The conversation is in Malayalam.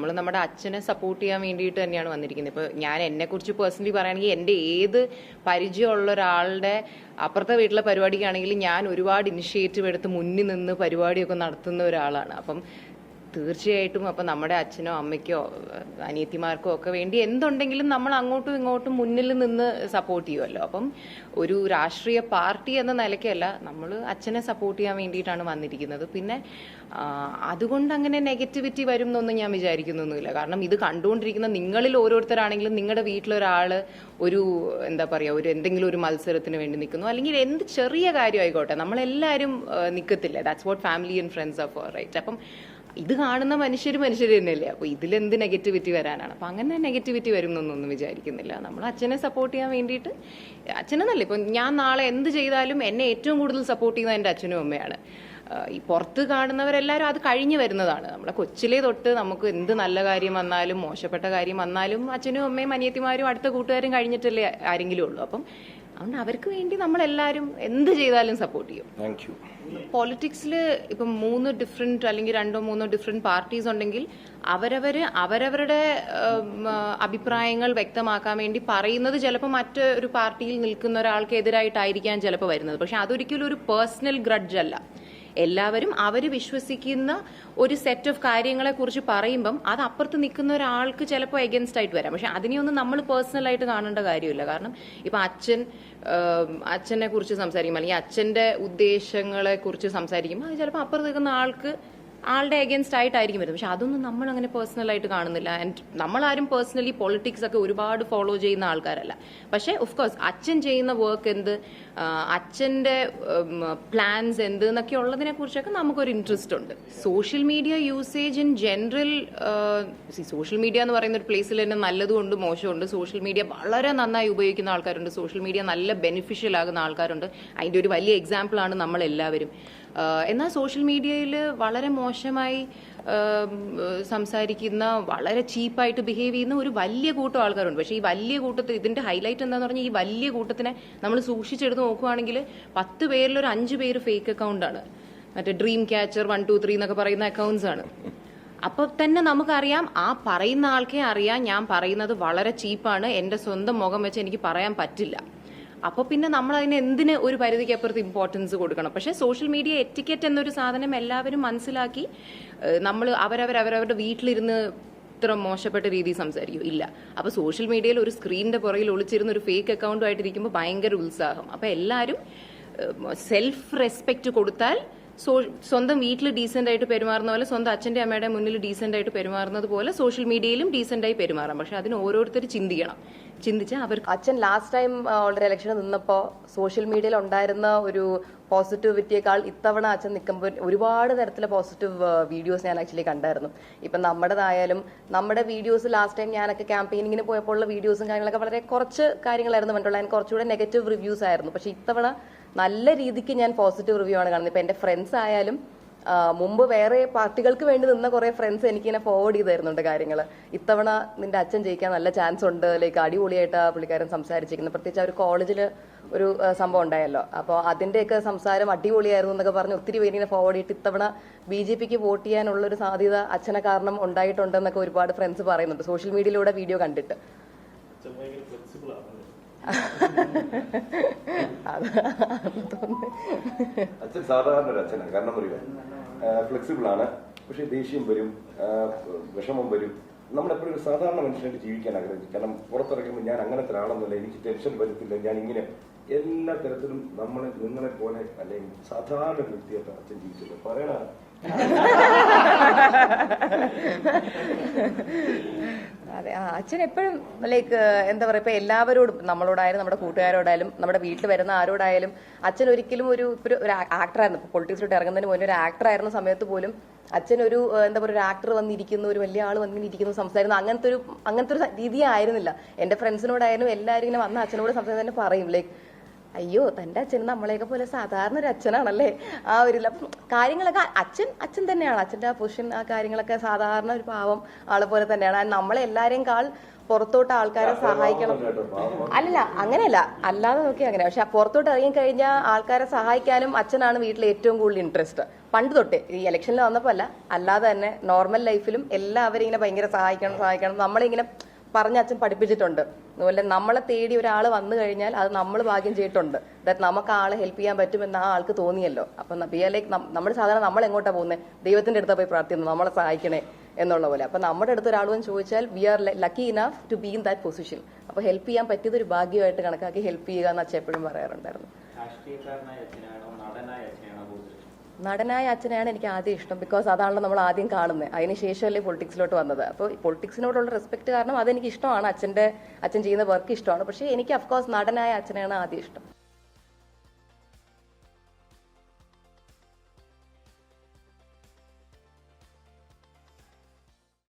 നമ്മൾ നമ്മുടെ അച്ഛനെ സപ്പോർട്ട് ചെയ്യാൻ വേണ്ടിയിട്ട് തന്നെയാണ് വന്നിരിക്കുന്നത്. ഇപ്പോൾ ഞാൻ എന്നെക്കുറിച്ച് പേഴ്സണലി പറയുകയാണെങ്കിൽ എന്റെ ഏത് പരിചയമുള്ള ഒരാളുടെ അപ്പുറത്തെ വീട്ടിലെ പരിപാടിക്കാണെങ്കിൽ ഞാൻ ഒരുപാട് ഇനിഷ്യേറ്റീവ് എടുത്ത് മുന്നിൽ നിന്ന് പരിപാടിയൊക്കെ നടത്തുന്ന ഒരാളാണ്. അപ്പം തീർച്ചയായിട്ടും അപ്പം നമ്മുടെ അച്ഛനോ അമ്മയ്ക്കോ അനിയത്തിമാർക്കോ ഒക്കെ വേണ്ടി എന്തുണ്ടെങ്കിലും നമ്മൾ അങ്ങോട്ടും ഇങ്ങോട്ടും മുന്നിൽ നിന്ന് സപ്പോർട്ട് ചെയ്യുമല്ലോ അപ്പം ഒരു രാഷ്ട്രീയ പാർട്ടി എന്ന നിലയ്ക്കല്ല നമ്മൾ അച്ഛനെ സപ്പോർട്ട് ചെയ്യാൻ വേണ്ടിയിട്ടാണ് വന്നിരിക്കുന്നത്. പിന്നെ അതുകൊണ്ട് അങ്ങനെ നെഗറ്റിവിറ്റി വരും എന്നൊന്നും ഞാൻ വിചാരിക്കുന്നൊന്നുമില്ല. കാരണം ഇത് കണ്ടുകൊണ്ടിരിക്കുന്ന നിങ്ങളിൽ ഓരോരുത്തരാണെങ്കിലും നിങ്ങളുടെ വീട്ടിലൊരാൾ ഒരു എന്താ പറയുക ഒരു എന്തെങ്കിലും ഒരു മത്സരത്തിന് വേണ്ടി നിൽക്കുന്നു. അല്ലെങ്കിൽ എന്ത് ചെറിയ കാര്യം ആയിക്കോട്ടെ നമ്മളെല്ലാവരും നിൽക്കത്തില്ല. That's what family and friends of right അപ്പം ഇത് കാണുന്ന മനുഷ്യർ മനുഷ്യർ തന്നെയല്ലേ? അപ്പോൾ ഇതിലെന്ത് നെഗറ്റിവിറ്റി വരാനാണ്? അപ്പൊ അങ്ങനെ നെഗറ്റിവിറ്റി വരും എന്നൊന്നും വിചാരിക്കുന്നില്ല. നമ്മൾ അച്ഛനെ സപ്പോർട്ട് ചെയ്യാൻ വേണ്ടിയിട്ട് അച്ഛനെന്നല്ല ഇപ്പം ഞാൻ നാളെ എന്ത് ചെയ്താലും എന്നെ ഏറ്റവും കൂടുതൽ സപ്പോർട്ട് ചെയ്യുന്നത് എന്റെ അച്ഛനും അമ്മയാണ്. ഈ പുറത്ത് കാണുന്നവരെല്ലാവരും അത് കഴിഞ്ഞു വരുന്നതാണ്. നമ്മളെ കൊച്ചിലെ തൊട്ട് നമുക്ക് എന്ത് നല്ല കാര്യം വന്നാലും മോശപ്പെട്ട കാര്യം വന്നാലും അച്ഛനും അമ്മയും അനിയത്തിമാരും അടുത്ത കൂട്ടുകാരും കഴിഞ്ഞിട്ടല്ലേ ആരെങ്കിലും ഉള്ളൂ. അപ്പം അതുകൊണ്ട് അവർക്ക് വേണ്ടി നമ്മളെല്ലാവരും എന്ത് ചെയ്താലും സപ്പോർട്ട് ചെയ്യും. താങ്ക് യു പോളിറ്റിക്സിൽ ഇപ്പം മൂന്ന് ഡിഫറെന്റ് അല്ലെങ്കിൽ രണ്ടോ മൂന്നോ ഡിഫറെന്റ് പാർട്ടീസ് ഉണ്ടെങ്കിൽ അവരവർ അവരവരുടെ അഭിപ്രായങ്ങൾ വ്യക്തമാക്കാൻ വേണ്ടി പറയുന്നത് ചിലപ്പോൾ മറ്റൊരു പാർട്ടിയിൽ നിൽക്കുന്ന ഒരാൾക്ക് എതിരായിട്ടായിരിക്കാം ചിലപ്പോൾ വരുന്നത്. പക്ഷെ അതൊരിക്കലും ഒരു പേഴ്സണൽ ഗ്രഡ്ജ് അല്ല. എല്ലാവരും അവർ വിശ്വസിക്കുന്ന ഒരു സെറ്റ് ഓഫ് കാര്യങ്ങളെ കുറിച്ച് പറയുമ്പം അത് അപ്പുറത്ത് നിൽക്കുന്ന ഒരാൾക്ക് ചിലപ്പോൾ എഗൻസ്റ്റ് ആയിട്ട് വരാം. പക്ഷെ അതിനെയൊന്നും നമ്മൾ പേഴ്സണലായിട്ട് കാണേണ്ട കാര്യമില്ല. കാരണം ഇപ്പൊ അച്ഛൻ അച്ഛനെ കുറിച്ച് സംസാരിക്കും. അല്ലെങ്കിൽ അച്ഛന്റെ ഉദ്ദേശങ്ങളെ കുറിച്ച് സംസാരിക്കുമ്പോൾ അത് ചിലപ്പോൾ അപ്പുറത്ത് നിൽക്കുന്ന ആൾക്ക് ആളുടെ അഗേൻസ്റ്റ് ആയിട്ടായിരിക്കും വരുന്നത്. പക്ഷെ അതൊന്നും നമ്മൾ അങ്ങനെ പേഴ്സണൽ ആയിട്ട് കാണുന്നില്ല. ആൻഡ് നമ്മളാരും പേഴ്സണലി പൊളിറ്റിക്സ് ഒക്കെ ഒരുപാട് ഫോളോ ചെയ്യുന്ന ആൾക്കാരല്ല. പക്ഷേ കോഴ്സ് അച്ഛൻ ചെയ്യുന്ന വർക്ക് എന്ത് അച്ഛന്റെ പ്ലാൻസ് എന്ത് എന്നൊക്കെ ഉള്ളതിനെ കുറിച്ചൊക്കെ നമുക്കൊരു ഇൻട്രസ്റ്റ് ഉണ്ട്. Social media usage in general social media എന്ന് പറയുന്ന ഒരു പ്ലേസിൽ തന്നെ നല്ലതുകൊണ്ട് മോശമുണ്ട്. സോഷ്യൽ മീഡിയ വളരെ നന്നായി ഉപയോഗിക്കുന്ന ആൾക്കാരുണ്ട്. സോഷ്യൽ മീഡിയ നല്ല ബെനിഫിഷ്യൽ ആകുന്ന ആൾക്കാരുണ്ട്. അതിന്റെ ഒരു വലിയ എല്ലാവരും ആഹ് എന്നാൽ സോഷ്യൽ മീഡിയയിൽ വളരെ മോശമായി സംസാരിക്കുന്ന വളരെ ചീപ്പായിട്ട് ബിഹേവ് ചെയ്യുന്ന ഒരു വലിയ കൂട്ടം ആൾക്കാരുണ്ട്. പക്ഷേ ഈ വലിയ കൂട്ടത്തിൽ ഇതിന്റെ ഹൈലൈറ്റ് എന്താന്ന് പറഞ്ഞാൽ ഈ വലിയ കൂട്ടത്തിനെ നമ്മൾ സൂക്ഷിച്ചെടുത്ത് നോക്കുകയാണെങ്കിൽ പത്ത് പേരിൽ ഒരു അഞ്ച് പേര് ഫേക്ക് അക്കൗണ്ടാണ് മറ്റേ dream catcher one two three എന്നൊക്കെ പറയുന്ന അക്കൗണ്ട്സ് ആണ്. അപ്പൊ തന്നെ നമുക്കറിയാം ആ പറയുന്ന ആൾക്കേ അറിയാം ഞാൻ പറയുന്നത് വളരെ ചീപ്പാണ് എന്റെ സ്വന്തം മുഖം വെച്ച് എനിക്ക് പറയാൻ പറ്റില്ല. അപ്പൊ പിന്നെ നമ്മൾ അതിന് എന്തിന് ഒരു പരിധിക്ക് അപ്പുറത്ത് ഇമ്പോർട്ടൻസ് കൊടുക്കണം? പക്ഷേ സോഷ്യൽ മീഡിയ എറ്റിക്കറ്റ് എന്നൊരു സാധനം എല്ലാവരും മനസ്സിലാക്കി നമ്മൾ അവരവർ അവരവരവരവരുടെ വീട്ടിലിരുന്ന് ഇത്ര മോശപ്പെട്ട രീതിയിൽ സംസാരിക്കും. ഇല്ല. അപ്പൊ സോഷ്യൽ മീഡിയയിൽ ഒരു സ്ക്രീനിന്റെ പുറകിൽ ഒളിച്ചിരുന്ന ഒരു ഫേക്ക് അക്കൗണ്ടുമായിട്ടിരിക്കുമ്പോൾ ഭയങ്കര ഉത്സാഹം. അപ്പൊ എല്ലാവരും സെൽഫ് റെസ്പെക്ട് കൊടുത്താൽ സ്വന്തം വീട്ടിൽ ഡീസെന്റ് ആയിട്ട് പെരുമാറുന്ന പോലെ സ്വന്തം അച്ഛന്റെ അമ്മയുടെ മുന്നിൽ ഡീസെന്റ് ആയിട്ട് പെരുമാറുന്നത് പോലെ സോഷ്യൽ മീഡിയയിലും ഡീസെന്റ് ആയി പെരുമാറാം. പക്ഷെ അതിന് ഓരോരുത്തർ ചിന്തിക്കണം. ചിന്തിച്ച് അവർ അച്ഛൻ ലാസ്റ്റ് ടൈം ഓൾറെഡി ഇലക്ഷന് നിന്നപ്പോ സോഷ്യൽ മീഡിയയിൽ ഉണ്ടായിരുന്ന ഒരു പോസിറ്റിവിറ്റിയേക്കാൾ ഇത്തവണ അച്ഛൻ നിൽക്കുമ്പോൾ ഒരുപാട് തരത്തിലെ പോസിറ്റീവ് വീഡിയോസ് ഞാൻ ആക്ച്വലി കണ്ടായിരുന്നു. ഇപ്പം നമ്മുടേതായാലും നമ്മുടെ വീഡിയോസ് ലാസ്റ്റ് ടൈം ഞാനൊക്കെ ക്യാമ്പയിനിങ്ങിന് പോയപ്പോൾ ഉള്ള വീഡിയോസും കാര്യങ്ങളൊക്കെ വളരെ കുറച്ച് കാര്യങ്ങളായിരുന്നു. കണ്ടുള്ളത് അതിന് കുറച്ചുകൂടെ നെഗറ്റീവ് റിവ്യൂസ് ആയിരുന്നു. പക്ഷെ ഇത്തവണ നല്ല രീതിക്ക് ഞാൻ പോസിറ്റീവ് റിവ്യൂ ആണ് കാണുന്നത്. ഇപ്പം എന്റെ ഫ്രണ്ട്സ് ആയാലും മുമ്പ് വേറെ പാർട്ടികൾക്ക് വേണ്ടി നിന്ന കുറെ ഫ്രണ്ട്സ് എനിക്കിങ്ങനെ ഫോർവേഡ് ചെയ്ത് തരുന്നുണ്ട് കാര്യങ്ങൾ ഇത്തവണ നിന്റെ അച്ഛൻ ജയിക്കാൻ നല്ല ചാൻസ് ഉണ്ട്. ലൈക്ക് അടിപൊളിയായിട്ട് പുള്ളിക്കാരൻ സംസാരിച്ചിരിക്കുന്നത് പ്രത്യേകിച്ച് ഒരു കോളേജിൽ ഒരു സംഭവം ഉണ്ടായല്ലോ. അപ്പോൾ അതിന്റെയൊക്കെ സംസാരം അടിപൊളിയായിരുന്നു എന്നൊക്കെ പറഞ്ഞ് ഒത്തിരി പേര് ഇങ്ങനെ ഫോർവേഡ് ചെയ്തിട്ട് ഇത്തവണ ബി ജെ പിക്ക് വോട്ട് ചെയ്യാനുള്ളൊരു സാധ്യത അച്ഛനെ കാരണം ഉണ്ടായിട്ടുണ്ടെന്നൊക്കെ ഒരുപാട് ഫ്രണ്ട്സ് പറയുന്നുണ്ട്. സോഷ്യൽ മീഡിയയിലൂടെ വീഡിയോ കണ്ടിട്ട്. അച്ഛൻ സാധാരണ ഒരു അച്ഛനാണ് കാരണം പറയുക? ഫ്ലെക്സിബിൾ ആണ്. പക്ഷെ ദേഷ്യം വരും വിഷമം വരും. നമ്മളെപ്പോഴും ഒരു സാധാരണ മനുഷ്യനായിട്ട് ജീവിക്കാൻ ആഗ്രഹിക്കും. കാരണം പുറത്തിറങ്ങുമ്പോൾ ഞാൻ അങ്ങനെ ഒരാളൊന്നുമില്ല എനിക്ക് ടെൻഷൻ വരത്തില്ല ഞാൻ ഇങ്ങനെ എല്ലാ തരത്തിലും നമ്മളെ നിങ്ങളെ പോലെ അല്ലെങ്കിൽ സാധാരണ വ്യക്തിയായിട്ട് അച്ഛൻ ജീവിച്ചില്ല പറയണ അതെ ആ അച്ഛൻ എപ്പോഴും ലൈക്ക് എന്താ പറയുക ഇപ്പൊ എല്ലാവരോടും നമ്മളോടായാലും നമ്മുടെ കൂട്ടുകാരോടായാലും നമ്മുടെ വീട്ടിൽ വരുന്ന ആരോടായാലും അച്ഛൻ ഒരിക്കലും ഒരു ഒരു ആക്ടറായിരുന്നു പൊളിറ്റിക്സിലോട്ട് ഇറങ്ങുന്നതിന് മുന്നേ ഒരു ആക്ടർ ആയിരുന്ന സമയത്ത് പോലും അച്ഛൻ ഒരു എന്താ പറയുക ഒരു ആക്ടർ വന്നിരിക്കുന്നു ഒരു വലിയ ആൾ വന്നിരിക്കുന്നു സംസാരിക്കുന്നു. അങ്ങനത്തെ ഒരു അങ്ങനത്തെ ഒരു രീതി ആയിരുന്നില്ല എന്റെ ഫ്രണ്ട്സിനോടായാലും എല്ലാവരും ഇങ്ങനെ വന്ന അച്ഛനോട് സംസാരിച്ച് തന്നെ പറയും. ലൈക്ക് അയ്യോ തന്റെ അച്ഛൻ നമ്മളെയൊക്കെ പോലെ സാധാരണ ഒരു അച്ഛനാണല്ലേ? ആ ഒരു കാര്യങ്ങളൊക്കെ അച്ഛൻ അച്ഛൻ തന്നെയാണ്. അച്ഛന്റെ ആ പൊസിഷൻ ആ കാര്യങ്ങളൊക്കെ സാധാരണ ഒരു പാവം ആളെ പോലെ തന്നെയാണ്. And നമ്മളെ എല്ലാരെയും കാൾ പുറത്തോട്ട് ആൾക്കാരെ സഹായിക്കണം. അല്ലല്ല അങ്ങനെയല്ല. അല്ലാതെ നോക്കി അങ്ങനെ. പക്ഷെ പുറത്തോട്ട് ഇറങ്ങി കഴിഞ്ഞാൽ ആൾക്കാരെ സഹായിക്കാനും അച്ഛനാണ് വീട്ടിൽ ഏറ്റവും കൂടുതൽ ഇൻട്രസ്റ്റ് പണ്ട് തൊട്ടേ. ഈ ഇലക്ഷനിൽ വന്നപ്പോൾ അല്ല അല്ലാതെ തന്നെ നോർമൽ ലൈഫിലും എല്ലാവരും ഇങ്ങനെ ഭയങ്കര സഹായിക്കണം സഹായിക്കണം. നമ്മളിങ്ങനെ പറഞ്ഞ അച്ഛൻ പഠിപ്പിച്ചിട്ടുണ്ട്. അതുപോലെ നമ്മളെ തേടി ഒരാൾ വന്നു കഴിഞ്ഞാൽ അത് നമ്മൾ ഭാഗ്യം ചെയ്തിട്ടുണ്ട്. ദാറ്റ് നമുക്ക് ആളെ ഹെൽപ്പ് ചെയ്യാൻ പറ്റുമെന്ന് ആ ആൾക്ക് തോന്നിയല്ലോ. അപ്പം ബിയാലേക്ക് ലൈക്ക് നമ്മൾ സാധാരണ നമ്മൾ എങ്ങോട്ടാണ് പോകുന്നത് ദൈവത്തിന്റെ അടുത്ത് പോയി പ്രാർത്ഥിക്കുന്നു നമ്മളെ സഹായിക്കണേ എന്നുള്ള പോലെ. അപ്പം നമ്മുടെ അടുത്ത് ഒരാൾ വന്ന് ചോദിച്ചാൽ we are lucky enough to be in that position അപ്പോൾ ഹെൽപ്പ് ചെയ്യാൻ പറ്റിയത് ഒരു ഭാഗ്യമായിട്ട് കണക്കാക്കി ഹെൽപ്പ് ചെയ്യുക എന്ന് അച്ഛൻ എപ്പോഴും പറയാറുണ്ടായിരുന്നു? നടനായ അച്ഛനെയാണ് എനിക്ക് ആദ്യം ഇഷ്ടം ബിക്കോസ് അതാണല്ലോ നമ്മൾ ആദ്യം കാണുന്നത് അതിന് ശേഷമല്ലേ പൊളിറ്റിക്സിലോട്ട് വന്നത്. അപ്പോൾ പൊളിറ്റിക്സിനോടുള്ള റെസ്പെക്ട് കാരണം അതെനിക്ക് ഇഷ്ടമാണ്. അച്ഛന്റെ അച്ഛൻ ചെയ്യുന്ന വർക്ക് ഇഷ്ടമാണ്. പക്ഷേ എനിക്ക് അഫ്കോഴ്സ് നടനായ അച്ഛനെയാണ് ആദ്യം ഇഷ്ടം.